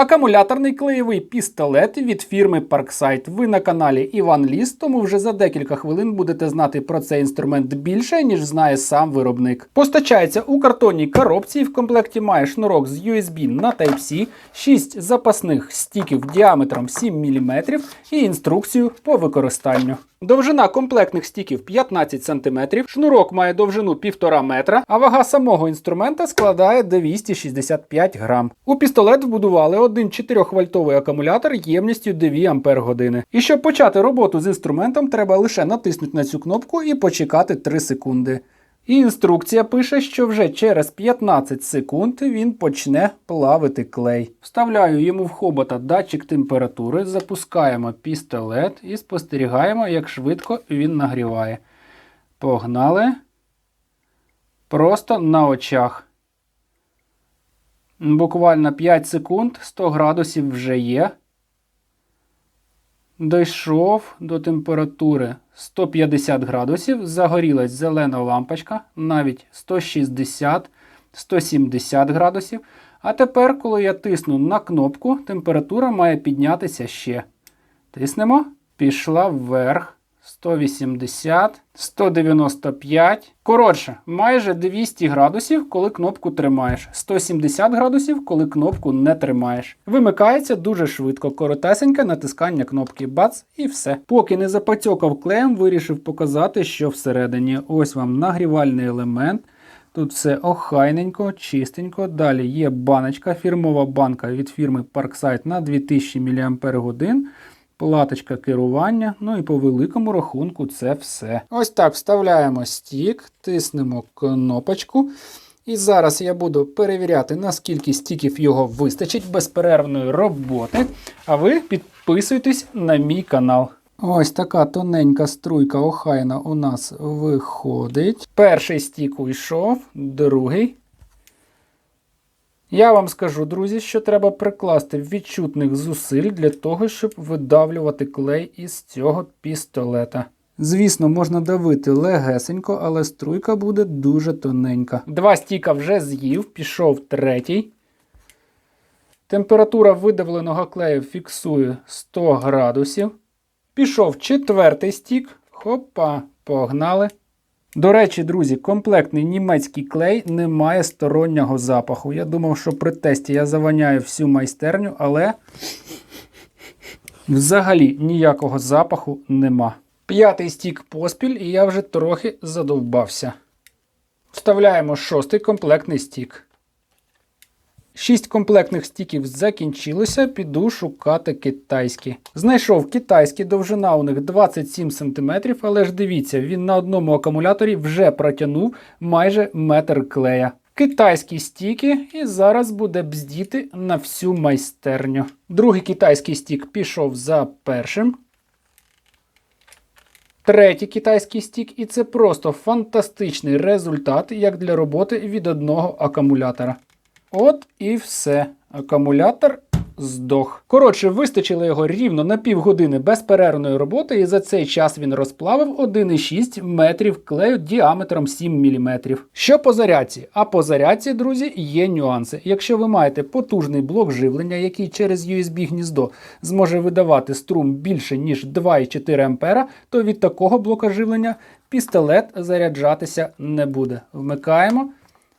Акумуляторний клеєвий пістолет від фірми Parkside. Ви на каналі Іван Ліс, тому вже за декілька хвилин будете знати про цей інструмент більше, ніж знає сам виробник. Постачається у картонній коробці в комплекті має шнурок з USB на Type-C, 6 запасних стіків діаметром 7 мм і інструкцію по використанню. Довжина комплектних стіків 15 см, шнурок має довжину 1,5 метра, а вага самого інструмента складає 265 грам. У пістолет вбудували один 4-вольтовий акумулятор ємністю 2 Ампер години. І щоб почати роботу з інструментом, треба лише натиснути на цю кнопку і почекати 3 секунди. І інструкція пише, що вже через 15 секунд він почне плавити клей. Вставляю йому в хобота датчик температури, запускаємо пістолет і спостерігаємо, як швидко він нагріває. Погнали. Просто на очах. Буквально 5 секунд, 100 градусів вже є. Дійшов до температури 150 градусів, загорілась зелена лампочка, навіть 160-170 градусів. А тепер, коли я тисну на кнопку, температура має піднятися ще. Тиснемо, пішла вверх. 180, 195. Коротше, майже 200 градусів, коли кнопку тримаєш. 170 градусів, коли кнопку не тримаєш. Вимикається дуже швидко, коротесеньке натискання кнопки бац і все. Поки не запацьокав клеєм, вирішив показати, що всередині. Ось вам нагрівальний елемент. Тут все охайненько, чистенько. Далі є баночка, фірмова банка від фірми Parkside на 2000 мАч. Платочка керування, ну і по великому рахунку це все. Ось так вставляємо стік, тиснемо кнопочку. І зараз я буду перевіряти, наскільки стіків його вистачить безперервної роботи. А ви підписуйтесь на мій канал. Ось така тоненька струйка охайна у нас виходить. Перший стік уйшов, другий. Я вам скажу, друзі, що треба прикласти відчутних зусиль для того, щоб видавлювати клей із цього пістолета. Звісно, можна давити легесенько, але струйка буде дуже тоненька. Два стіка вже з'їв, пішов третій. Температура видавленого клею фіксую 100 градусів. Пішов четвертий стік. Хопа, погнали. До речі, друзі, комплектний німецький клей не має стороннього запаху. Я думав, що при тесті я заваняю всю майстерню, але взагалі ніякого запаху нема. П'ятий стік поспіль, і я вже трохи задовбався. Вставляємо шостий комплектний стік. Шість комплектних стіків закінчилося, піду шукати китайські. Знайшов китайські, довжина у них 27 см, але ж дивіться, він на одному акумуляторі вже протягнув майже метр клея. Китайські стіки, і зараз буде бздіти на всю майстерню. Другий китайський стік пішов за першим. Третій китайський стік, і це просто фантастичний результат, як для роботи від одного акумулятора. От і все. Акумулятор здох. Коротше, вистачило його рівно на півгодини безперервної роботи, і за цей час він розплавив 1,6 метрів клею діаметром 7 мм. Що по зарядці? А по зарядці, друзі, є нюанси. Якщо ви маєте потужний блок живлення, який через USB гніздо зможе видавати струм більше, ніж 2,4 А, то від такого блока живлення пістолет заряджатися не буде. Вмикаємо.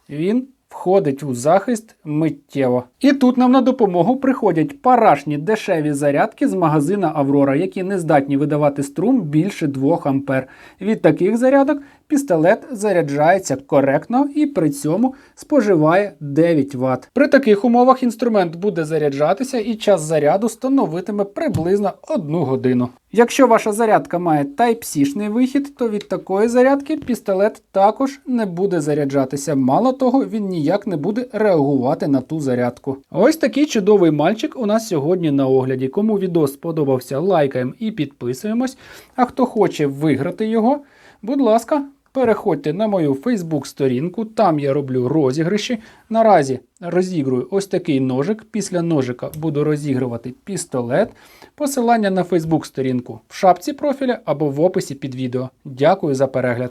Він входить у захист миттєво. І тут нам на допомогу приходять парашні дешеві зарядки з магазина Аврора, які не здатні видавати струм більше 2 А. Від таких зарядок пістолет заряджається коректно і при цьому споживає 9 Вт. При таких умовах інструмент буде заряджатися і час заряду становитиме приблизно 1 годину. Якщо ваша зарядка має Type-C-шний вихід, то від такої зарядки пістолет також не буде заряджатися. Мало того, він ніяк не буде реагувати на ту зарядку. Ось такий чудовий мальчик у нас сьогодні на огляді. Кому відео сподобався, лайкаємо і підписуємось. А хто хоче виграти його, будь ласка. Переходьте на мою Фейсбук-сторінку, там я роблю розіграші. Наразі розігрую ось такий ножик. Після ножика буду розігрувати пістолет. Посилання на Фейсбук-сторінку в шапці профіля або в описі під відео. Дякую за перегляд.